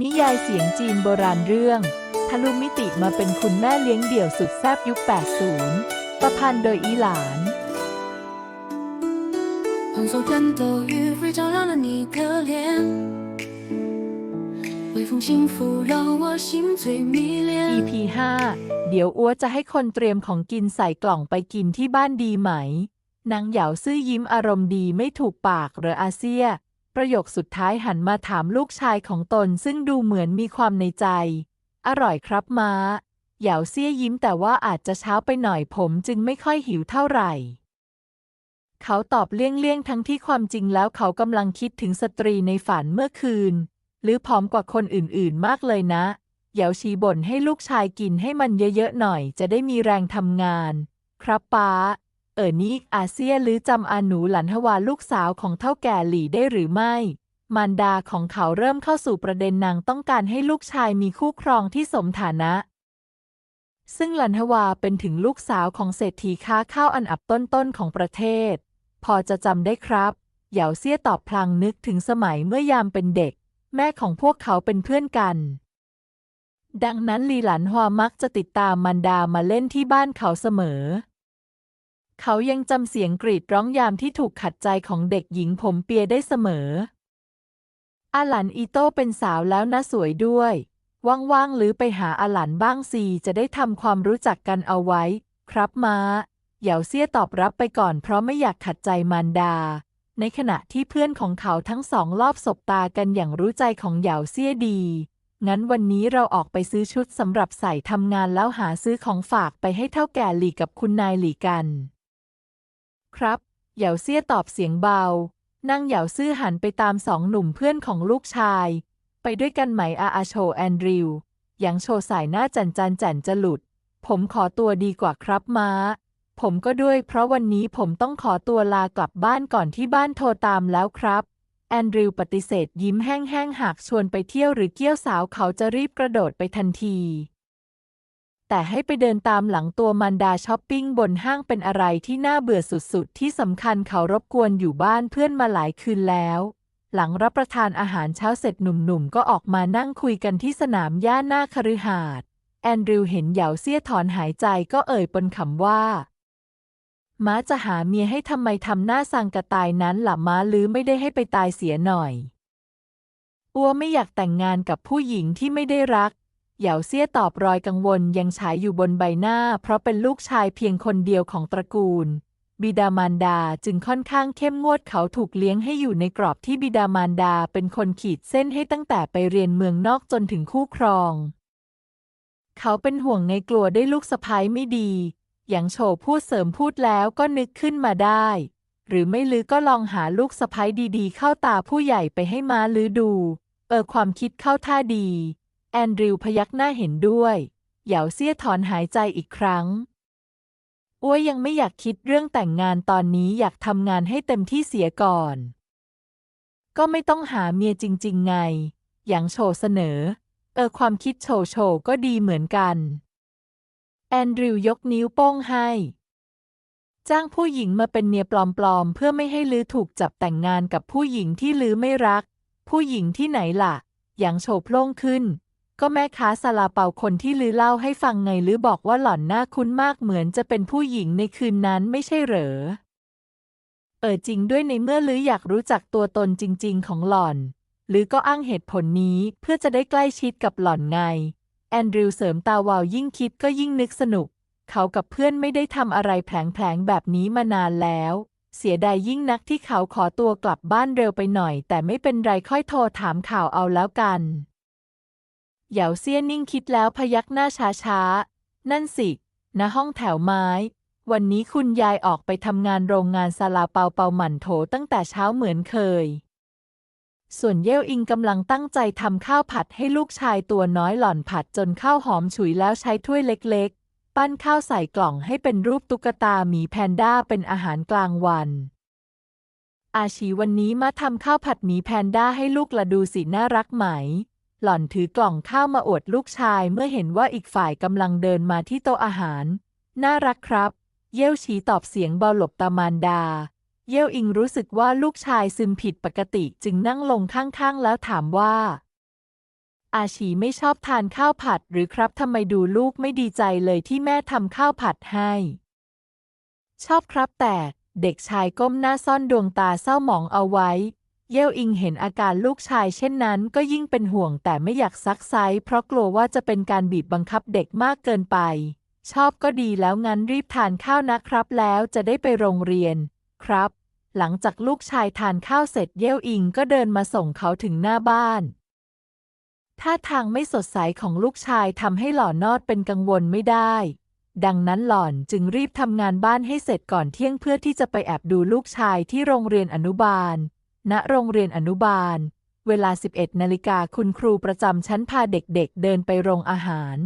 นิยายเสียงจีนโบราณเรื่องทะลุมิติมาเป็นคุณแม่เลี้ยงเดี่ยวสุดแซ่บยุค 80 ประพันธ์โดยอีหลาน 换所战斗与日照亮了你的脸，微风轻拂让我心醉迷恋。 EP 5 เดี๋ยวอัวจะให้คนเตรียมของกินใส่กล่องไปกินที่บ้านดีไหม นางเหยาซื่อยิ้มอารมณ์ดีไม่ถูกปากเหรืออาเซีย ประโยคสุดท้ายหันมาถามลูกชายของตนซึ่งดูเหมือนมีความในใจ อร่อยครับม้า เหยาเซี่ยยิ้มแต่ว่าอาจจะเช้าไปหน่อยผมจึงไม่ค่อยหิวเท่าไหร่ เขาตอบเลี่ยงๆทั้งที่ความจริงแล้วเขากำลังคิดถึงสตรีในฝันเมื่อคืน หรือผอมกว่าคนอื่นๆมากเลยนะ เหยาชีบ่นให้ลูกชายกินให้มันเยอะๆหน่อยจะได้มีแรงทำงาน ครับป้า เออนี่อาเซียหรือจำอาหนูหลันทวาลูกสาวของเท่าแก่หลี่ได้หรือไม่ มารดาของเขาเริ่มเข้าสู่ประเด็นนางต้องการให้ลูกชายมีคู่ครองที่สมฐานะ ซึ่งหลันทวาเป็นถึงลูกสาวของเศรษฐีค้าข้าวอันอับต้นๆของประเทศ พอจะจำได้ครับเหยาเซียตอบพลางนึกถึงสมัยเมื่อยามเป็นเด็ก แม่ของพวกเขาเป็นเพื่อนกันดังนั้นลีหลันฮวามักจะติดตามมันดามาเล่นที่บ้านเขาเสมอ เขายังจำเสียงกรีดร้องยามที่ถูกขัดใจของเด็กหญิงผมเปียได้เสมอ อาหลันอีโต้เป็นสาวแล้วนะสวยด้วย ว่างๆหรือไปหาอาหลันบ้างสิจะได้ทำความรู้จักกันเอาไว้ ครับมาเหยาเซี่ยตอบรับไปก่อนเพราะไม่อยากขัดใจมารดา ในขณะที่เพื่อนของเขาทั้งสองรอบสบตากันอย่างรู้ใจของเหยาเซี่ยดี งั้นวันนี้เราออกไปซื้อชุดสำหรับใส่ทำงานแล้วหาซื้อของฝากไปให้เท่าแก่หลี่กับคุณนายหลี่กัน ครับ เหยาเซี่ยตอบเสียงเบา นั่งเหยาซื่อหันไปตามสองหนุ่มเพื่อนของลูกชาย ไปด้วยกันไหมอาอาโชแอนดริวยังโชว์สายหน้าจันจันจันจะหลุด ผมขอตัวดีกว่าครับม้า ผมก็ด้วยเพราะวันนี้ผมต้องขอตัวลากลับบ้านก่อนที่บ้านโทรตามแล้วครับแอนดริวปฏิเสธยิ้มแห้งๆหากชวนไปเที่ยวหรือเกี้ยวสาวเขาจะรีบกระโดดไปทันที แต่ให้ไปเดินตามหลังตัวมันดาช้อปปิ้งบนห้างเป็นอะไรที่น่าเบื่อสุดๆ ที่สำคัญเขารบกวนอยู่บ้านเพื่อนมาหลายคืนแล้ว หลังรับประทานอาหารเช้าเสร็จหนุ่มๆ ก็ออกมานั่งคุยกันที่สนามหญ้าหน้าคฤหาสน์แอนดริวเห็นเหยาเซี่ยถอนหายใจก็เอ่ยปนคำว่า ม้าจะหาเมียให้ทำไมทำหน้าสังกระตายนั้นหล่ะม้าลือไม่ได้ให้ไปตายเสียหน่อยอัวไม่อยากแต่งงานกับผู้หญิงที่ไม่ได้รัก เหยาเซี่ยตอบรอยกังวลยังฉายอยู่บนใบหน้า เพราะเป็นลูกชายเพียงคนเดียวของตระกูล บิดามารดาจึงค่อนข้างเข้มงวดเขาถูกเลี้ยงให้อยู่ในกรอบที่บิดามารดาเป็นคนขีดเส้นให้ตั้งแต่ไปเรียนเมืองนอกจนถึงคู่ครอง เขาเป็นห่วงในกลัวได้ลูกสะพ้ายไม่ดีอย่างโฉพูดเสริมพูดแล้วก็นึกขึ้นมาได้ หรือไม่ลือก็ลองหาลูกสะพ้ายดีๆ เข้าตาผู้ใหญ่ไปให้ม้าลือดู เออความคิดเข้าท่าดี แอนดริวพยักหน้าเห็นด้วยเหยาเซี่ยถอนหายใจอีกครั้ง อ้วยยังไม่อยากคิดเรื่องแต่งงานตอนนี้อยากทำงานให้เต็มที่เสียก่อน ก็ไม่ต้องหาเมียจริง ๆ ไง อย่างโฉเสนอ เออความคิดโฉโฉก็ดีเหมือนกัน แอนดริวยกนิ้วโป้งให้ จ้างผู้หญิงมาเป็นเมียปลอม ๆ เพื่อไม่ให้ลือถูกจับแต่งงานกับผู้หญิงที่ลือไม่รัก ผู้หญิงที่ไหนล่ะ อย่างโฉโพล่งขึ้น ก็แม่ค้าซาลาเปาคนที่ลือเล่าให้ฟังไงลือบอกว่าหล่อนหน้าคุ้นมากเหมือนจะเป็นผู้หญิงในคืนนั้นไม่ใช่เหรอ เออจริงด้วยในเมื่อลืออยากรู้จักตัวตนจริง ๆ ของหล่อนลือก็อ้างเหตุผลนี้เพื่อจะได้ใกล้ชิดกับหล่อนไง แอนดริวเสริมตาวาวยิ่งคิดก็ยิ่งนึกสนุก เขากับเพื่อนไม่ได้ทำอะไรแผลงๆแบบนี้มานานแล้วเสียดายยิ่งนักที่เขาขอตัวกลับบ้านเร็วไปหน่อย แต่ไม่เป็นไรค่อยโทรถามข่าวเอาแล้วกัน เหยาเซียนิ่งคิดแล้วพยักหน้าช้าๆ นั่นสิณห้องแถวไม้ วันนี้คุณยายออกไปทำงานโรงงานซาลาเปาเปาหมั่นโถตั้งแต่เช้าเหมือนเคย ส่วนเย่วอิงกำลังตั้งใจทำข้าวผัดให้ลูกชายตัวน้อยหล่อนผัดจนข้าวหอมฉุยแล้วใช้ถ้วยเล็กๆ ปั้นข้าวใส่กล่องให้เป็นรูปตุ๊กตาหมีแพนด้าเป็นอาหารกลางวันอาชีวันนี้มาทำข้าวผัดหมีแพนด้าให้ลูกละดูสิน่ารักไหม หล่อนถือกล่องข้าวมาอวดลูกชายเมื่อเห็นว่าอีกฝ่ายกำลังเดินมาที่โต๊ะอาหาร น่ารักครับ เย่วชีตอบเสียงเบาหลบตามานดา เย่วอิงรู้สึกว่าลูกชายซึมผิดปกติจึงนั่งลงข้างๆ แล้วถามว่า อาชีไม่ชอบทานข้าวผัดหรือครับทำไมดูลูกไม่ดีใจเลยที่แม่ทำข้าวผัดให้ ชอบครับแต่เด็กชายก้มหน้าซ่อนดวงตาเศร้าหมองเอาไว้ เย่ยวอิงเห็นอาการลูกชายเช่นนั้นก็ยิ่งเป็นห่วงแต่ไม่อยากซักไซเพราะกลัวว่าจะเป็นการบีบบังคับเด็กมากเกินไป ชอบก็ดีแล้วงั้นรีบทานข้าวนะครับแล้วจะได้ไปโรงเรียน ครับ หลังจากลูกชายทานข้าวเสร็จเย่ยวอิงก็เดินมาส่งเขาถึงหน้าบ้านท่าทางไม่สดใสของลูกชายทำให้หล่อนนอดเป็นกังวลไม่ได้ ดังนั้นหล่อนจึงรีบทำงานบ้านให้เสร็จก่อนเที่ยงเพื่อที่จะไปแอบดูลูกชายที่โรงเรียนอนุบาล ณโรงเรียนอนุบาล เวลา 11 นาฬิกาคุณครูประจำชั้นพาเด็กๆเดินไปโรงอาหาร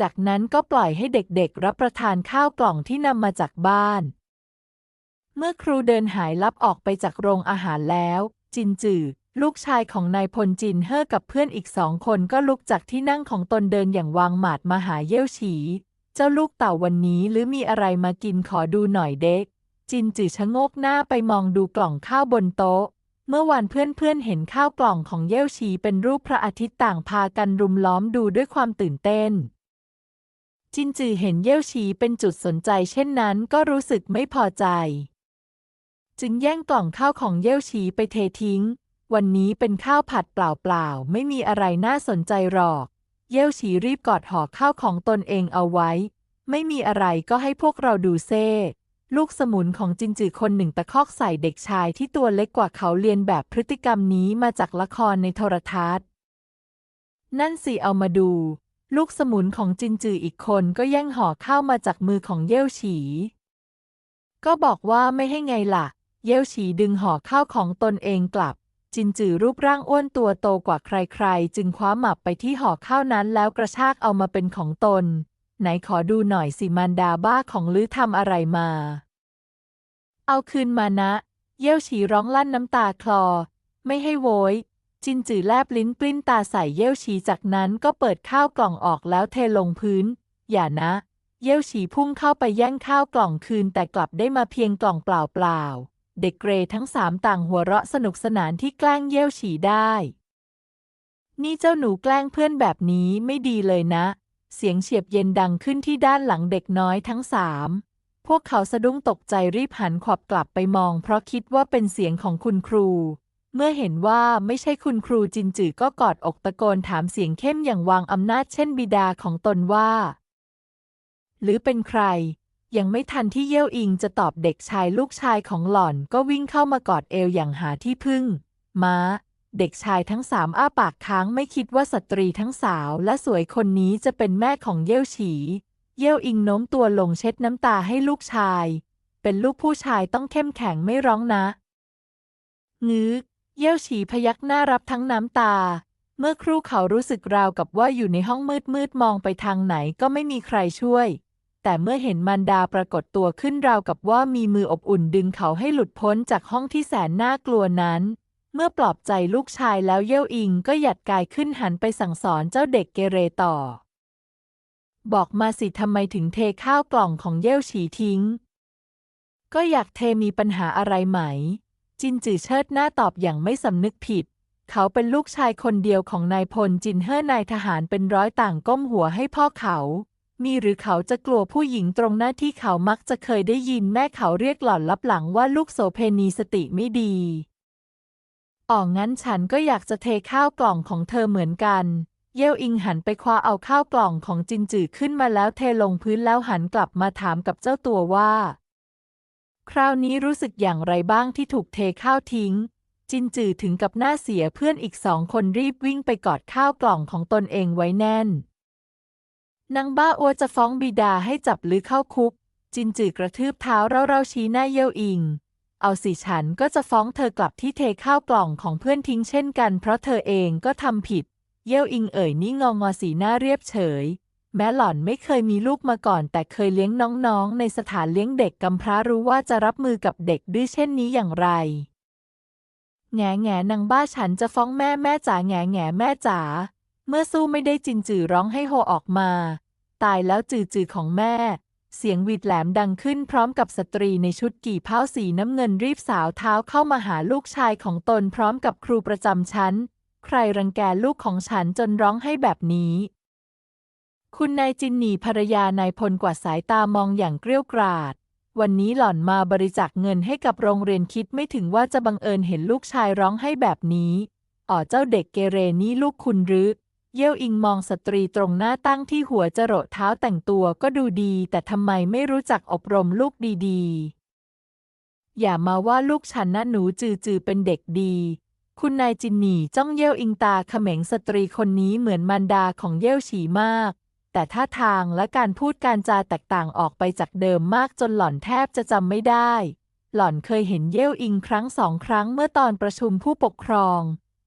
จากนั้นก็ปล่อยให้เด็กๆ รับประทานข้าวกล่องที่นำมาจากบ้าน เมื่อครูเดินหายลับออกไปจากโรงอาหารแล้ว จินจือลูกชายของนายพลจินเฮ่อกับเพื่อนอีกสองคนก็ลุกจากที่นั่งของตนเดินอย่างวางหมาดมาหาเย่ยวฉี เจ้าลูกเต่าวันนี้หรือมีอะไรมากินขอดูหน่อยเด็ก จินจือชะโงกหน้าไปมองดูกล่องข้าวบนโต๊ะ เมื่อวานเพื่อนๆเห็นข้าวกล่องของเย่วฉีเป็นรูปพระอาทิตย์ต่างพากันรุมล้อมดูด้วยความตื่นเต้น จินจือเห็นเย่วฉีเป็นจุดสนใจเช่นนั้นก็รู้สึกไม่พอใจ จึงแย่งกล่องข้าวของเย่วฉีไปเททิ้ง วันนี้เป็นข้าวผัดเปล่าๆไม่มีอะไรน่าสนใจหรอก เย่วฉีรีบกอดห่อข้าวของตนเองเอาไว้ ไม่มีอะไรก็ให้พวกเราดูเซ่ ลูกสมุนของจินจือคนหนึ่งตะคอกใส่เด็กชายที่ตัวเล็กกว่าเขาเรียนแบบพฤติกรรมนี้มาจากละครในโทรทัศน์ นั่นสิเอามาดู ลูกสมุนของจินจืออีกคนก็แย่งห่อข้าวมาจากมือของเย่วฉี ก็บอกว่าไม่ให้ไงล่ะ เย่วฉีดึงห่อข้าวของตนเองกลับ จินจือรูปร่างอ้วนตัวโตกว่าใครๆ จึงคว้าหมับไปที่ห่อข้าวนั้นแล้วกระชากเอามาเป็นของตน ไหนขอดูหน่อยสิมารดาบ้าของลือทำอะไรมา เอาคืนมานะ เย่ยวฉีร้องลั่นน้ำตาคลอ ไม่ให้โวย จินจือแลบลิ้นปลิ้นตาใส่เย่ยวฉีจากนั้นก็เปิดข้าวกล่องออกแล้วเทลงพื้น อย่านะ เย่ยวฉีพุ่งเข้าไปแย่งข้าวกล่องคืนแต่กลับได้มาเพียงกล่องเปล่าๆเด็กเกรทั้งสามต่างหัวเราะสนุกสนานที่แกล้งเย่ยวฉีได้ นี่เจ้าหนูแกล้งเพื่อนแบบนี้ไม่ดีเลยนะ เสียงเฉียบเย็นดังขึ้นที่ด้านหลังเด็กน้อยทั้งสามพวกเขาสะดุ้งตกใจรีบหันขวับกลับไปมอง เพราะคิดว่าเป็นเสียงของคุณครู เมื่อเห็นว่าไม่ใช่คุณครูจินจือก็กอดอกตะโกนถามเสียงเข้มอย่างวางอำนาจเช่นบิดาของตนว่า หรือเป็นใคร ยังไม่ทันที่เย่ยวอิงจะตอบเด็กชายลูกชายของหล่อนก็วิ่งเข้ามากอดเอวอย่างหาที่พึ่ง ม้า เด็กชายทั้งสามอ้าปากค้างไม่คิดว่าสตรีทั้งสาวและสวยคนนี้จะเป็นแม่ของเย่ยวฉี เย่ยวอิงโน้มตัวลงเช็ดน้ำตาให้ลูกชาย เป็นลูกผู้ชายต้องเข้มแข็งไม่ร้องนะงื้อเย่ยวฉีพยักหน้ารับทั้งน้ำตา เมื่อครู่เขารู้สึกราวกับว่าอยู่ในห้องมืดมืดมองไปทางไหนก็ไม่มีใครช่วย แต่เมื่อเห็นมันดาปรากฏตัวขึ้นราวกับว่ามีมืออบอุ่นดึงเขาให้หลุดพ้นจากห้องที่แสนน่ากลัวนั้น เมื่อปลอบใจลูกชายแล้วเย่ยวอิงก็หยัดกายขึ้นหันไปสั่งสอนเจ้าเด็กเกเรต่อ บอกมาสิทำไมถึงเทข้าวกล่องของเย่ยวฉีทิ้ง ก็อยากเทมีปัญหาอะไรไหม จินจือเชิดหน้าตอบอย่างไม่สำนึกผิด เขาเป็นลูกชายคนเดียวของนายพลจินเฮ่อนายทหารเป็นร้อยต่างก้มหัวให้พ่อเขา มีหรือเขาจะกลัวผู้หญิงตรงหน้าที่เขามักจะเคยได้ยินแม่เขาเรียกหล่อนลับหลังว่าลูกโสเพณีสติไม่ดี อ๋องั้นฉันก็อยากจะเทข้าวกล่องของเธอเหมือนกัน เย่วอิงหันไปคว้าเอาข้าวกล่องของจินจือขึ้นมาแล้วเทลงพื้นแล้วหันกลับมาถามกับเจ้าตัวว่า คราวนี้รู้สึกอย่างไรบ้างที่ถูกเทข้าวทิ้ง จินจือถึงกับหน้าเสียเพื่อนอีกสองคนรีบวิ่งไปกอดข้าวกล่องของตนเองไว้แน่นนางบ้าอัวจะฟ้องบิดาให้จับลือเข้าคุก จินจือกระทืบเท้าเร่าๆชี้หน้าเย่วอิง เอาสิฉันก็จะฟ้องเธอกลับที่เทข้าวกล่องของเพื่อนทิ้งเช่นกัน เพราะเธอเองก็ทำผิด เย่วอิงเอ่ยนี่งองอสีหน้าเรียบเฉย แม้หล่อนไม่เคยมีลูกมาก่อน แต่เคยเลี้ยงน้องๆ ในสถานเลี้ยงเด็กกำพร้ารู้ว่าจะรับมือกับเด็กดื้อเช่นนี้อย่างไร แง่แง่นางบ้าฉันจะฟ้องแม่แม่จ๋าแง่แง่แม่จ๋าเมื่อสู้ไม่ได้จินจือร้องให้โฮออกมา ตายแล้วจือจือของแม่ เสียงหวีดแหลมดังขึ้นพร้อมกับสตรีในชุดกี่เผ้าสีน้ำเงินรีบสาวเท้าเข้ามาหาลูกชายของตนพร้อมกับครูประจำชั้น ใครรังแกลูกของฉันจนร้องให้แบบนี้ คุณนายจินหนีภรรยานายพลกวาดสายตามองอย่างเกรี้ยวกราดวันนี้หล่อนมาบริจาคเงินให้กับโรงเรียนคิดไม่ถึงว่าจะบังเอิญเห็นลูกชายร้องให้แบบนี้อ๋อเจ้าเด็กเกเรนี่ลูกคุณหรือ เย่ยวอิงมองสตรีตรงหน้าตั้งที่หัวจรดเท้าแต่งตัวก็ดูดี แต่ทำไมไม่รู้จักอบรมลูกดีๆ อย่ามาว่าลูกฉันนะหนูจือจือเป็นเด็กดี คุณนายจินหนีจ้องเย่ยวอิงตาเขม็งสตรีคนนี้เหมือนมารดาของเย่ยวฉีมาก แต่ท่าทางและการพูดการจาแตกต่างออกไปจากเดิมมากจนหล่อนแทบจะจำไม่ได้ หล่อนเคยเห็นเย่ยวอิงครั้งสองครั้งเมื่อตอนประชุมผู้ปกครอง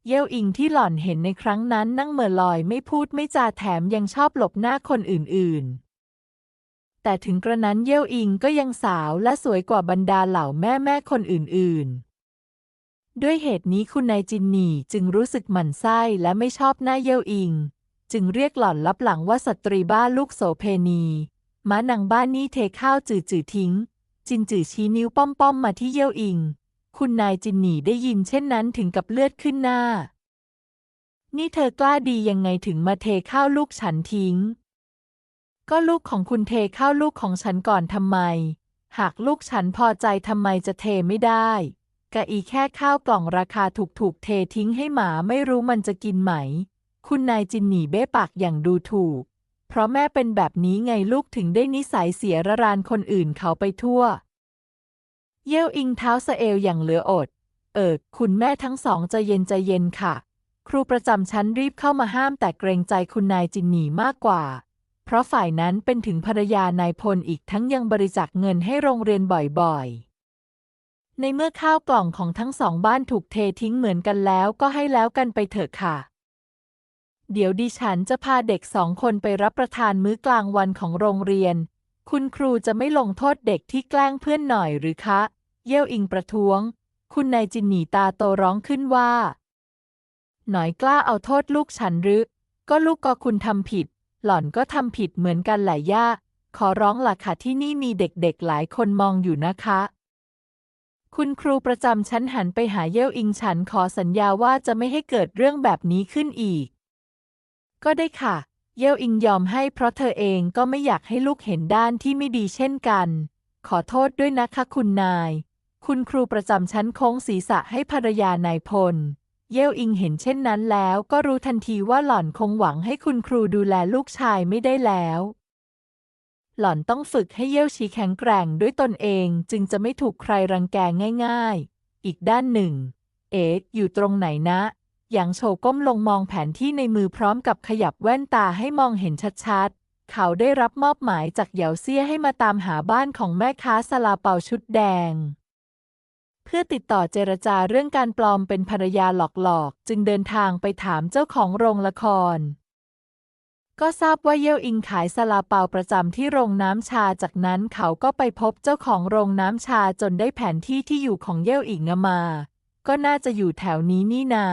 เย่ยวอิงที่หล่อนเห็นในครั้งนั้นนั่งเหม่อลอยไม่พูดไม่จาแถมยังชอบหลบหน้าคนอื่นๆ แต่ถึงกระนั้นเย่ยวอิงก็ยังสาวและสวยกว่าบรรดาเหล่าแม่แม่คนอื่นๆ ด้วยเหตุนี้คุณนายจินนี่จึงรู้สึกหมั่นไส้และไม่ชอบหน้าเย่ยวอิง จึงเรียกหล่อนลับหลังว่าสตรีบ้าลูกโสเพณีม้านางบ้านนี่เทข้าวจืดจืดทิ้ง จินจือชี้นิ้วป้อมป้อมมาที่เย่ยวอิง คุณนายจินหนีได้ยินเช่นนั้นถึงกับเลือดขึ้นหน้า นี่เธอกล้าดียังไงถึงมาเทข้าวลูกฉันทิ้ง ก็ลูกของคุณเทข้าวลูกของฉันก่อนทำไม หากลูกฉันพอใจทำไมจะเทไม่ได้กะอีแค่ข้าวกล่องราคาถูกๆเททิ้งให้หมาไม่รู้มันจะกินไหม คุณนายจินหนีเบ้ปากอย่างดูถูก เพราะแม่เป็นแบบนี้ไงลูกถึงได้นิสัยเสียระรานคนอื่นเขาไปทั่ว เย่ยวอิงเท้าสเอวอย่างเหลืออด เอิกคุณแม่ทั้งสองใจเย็นใจเย็นค่ะ ครูประจำชั้นรีบเข้ามาห้ามแต่เกรงใจคุณนายจินหนีมากกว่า เพราะฝ่ายนั้นเป็นถึงภรรยานายพลอีกทั้งยังบริจาคเงินให้โรงเรียนบ่อยๆ ในเมื่อข้าวกล่องของทั้งสองบ้านถูกเททิ้งเหมือนกันแล้วก็ให้แล้วกันไปเถอะค่ะเดี๋ยวดิฉันจะพาเด็กสองคนไปรับประทานมื้อกลางวันของโรงเรียน คุณครูจะไม่ลงโทษเด็กที่แกล้งเพื่อนหน่อยหรือคะ เย่วอิงประท้วง คุณนายจินหนีตาโตร้องขึ้นว่า หน่อยกล้าเอาโทษลูกฉันหรือ ก็ลูกก็คุณทำผิด หล่อนก็ทำผิดเหมือนกันแหละย่า ขอร้องล่ะค่ะที่นี่มีเด็กๆหลายคนมองอยู่นะคะ คุณครูประจำชั้นหันไปหาเย่วอิงฉันขอสัญญาว่าจะไม่ให้เกิดเรื่องแบบนี้ขึ้นอีก ก็ได้ค่ะ เย่ยวอิงยอมให้เพราะเธอเองก็ไม่อยากให้ลูกเห็นด้านที่ไม่ดีเช่นกัน ขอโทษด้วยนะคะคุณนาย คุณครูประจำชั้นโค้งศีรษะให้ภรรยานายพล เย่ยวอิงเห็นเช่นนั้นแล้วก็รู้ทันทีว่าหล่อนคงหวังให้คุณครูดูแลลูกชายไม่ได้แล้ว หล่อนต้องฝึกให้เย่ยวชีแข็งแกร่งด้วยตนเองจึงจะไม่ถูกใครรังแกง่าย ๆ อีกด้านหนึ่ง เอ๊ะอยู่ตรงไหนนะ หยางโฉก้มลงมองแผนที่ในมือพร้อมกับขยับแว่นตาให้มองเห็นชัดๆ เขาได้รับมอบหมายจากเหยาเซี่ยให้มาตามหาบ้านของแม่ค้าซาลาเปาชุดแดง เพื่อติดต่อเจรจาเรื่องการปลอมเป็นภรรยาหลอกๆ จึงเดินทางไปถามเจ้าของโรงละคร ก็ทราบว่าเย่ยวอิงขายซาลาเปาประจำที่โรงน้ำชาจากนั้นเขาก็ไปพบเจ้าของโรงน้ำชาจนได้แผนที่ที่อยู่ของเย่ยวอิงมา ก็น่าจะอยู่แถวนี้นี่นา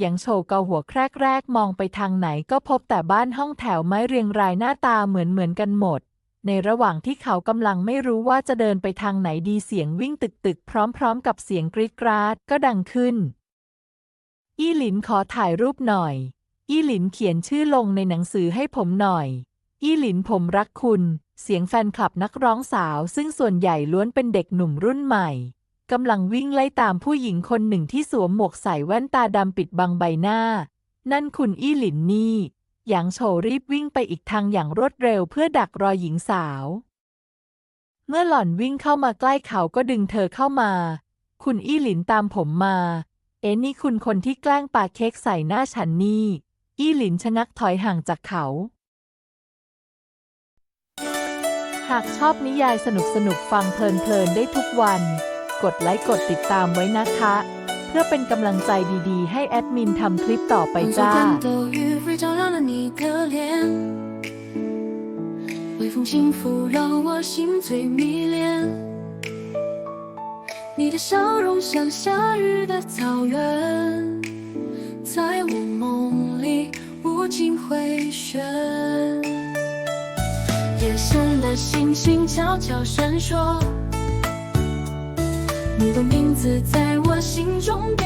หยางโฉเกาหัวแครกแรกมองไปทางไหนก็พบแต่บ้านห้องแถวไม้เรียงรายหน้าตาเหมือนเหมือนกันหมด ในระหว่างที่เขากำลังไม่รู้ว่าจะเดินไปทางไหนดีเสียงวิ่งตึกตึกๆ พร้อมๆ กับเสียงกรีดกราดก็ดังขึ้น อี้หลินขอถ่ายรูปหน่อย อี้หลินเขียนชื่อลงในหนังสือให้ผมหน่อย อี้หลินผมรักคุณ เสียงแฟนคลับนักร้องสาว ซึ่งส่วนใหญ่ล้วนเป็นเด็กหนุ่มรุ่นใหม่ กำลังวิ่งไล่ตามผู้หญิงคนหนึ่งที่สวมหมวกใส่แว่นตาดำปิดบังใบหน้า นั่นคุณอี้หลินนี่ หยางโฉรีบวิ่งไปอีกทางอย่างรวดเร็วเพื่อดักรอหญิงสาว เมื่อหล่อนวิ่งเข้ามาใกล้เขาก็ดึงเธอเข้ามา คุณอี้หลินตามผมมา เอ็นี่คุณคนที่แกล้งปาเค้กใส่หน้าฉันนี่ อี้หลินชะงักถอยห่างจากเขา หากชอบนิยายสนุกสนุกๆฟังเพลินๆได้ทุกวัน กดไลค์กดติดตามไว้นะคะ เพื่อเป็นกำลังใจดีๆ ให้แอดมินทำคลิปต่อไป 晚早 จ้า 看斗鱼飞照亮了你的脸，微风轻拂让我心醉迷恋。你的笑容像夏日的草原，在我梦里无尽回旋。夜深的星星悄悄闪烁， 你的名字在我心中变。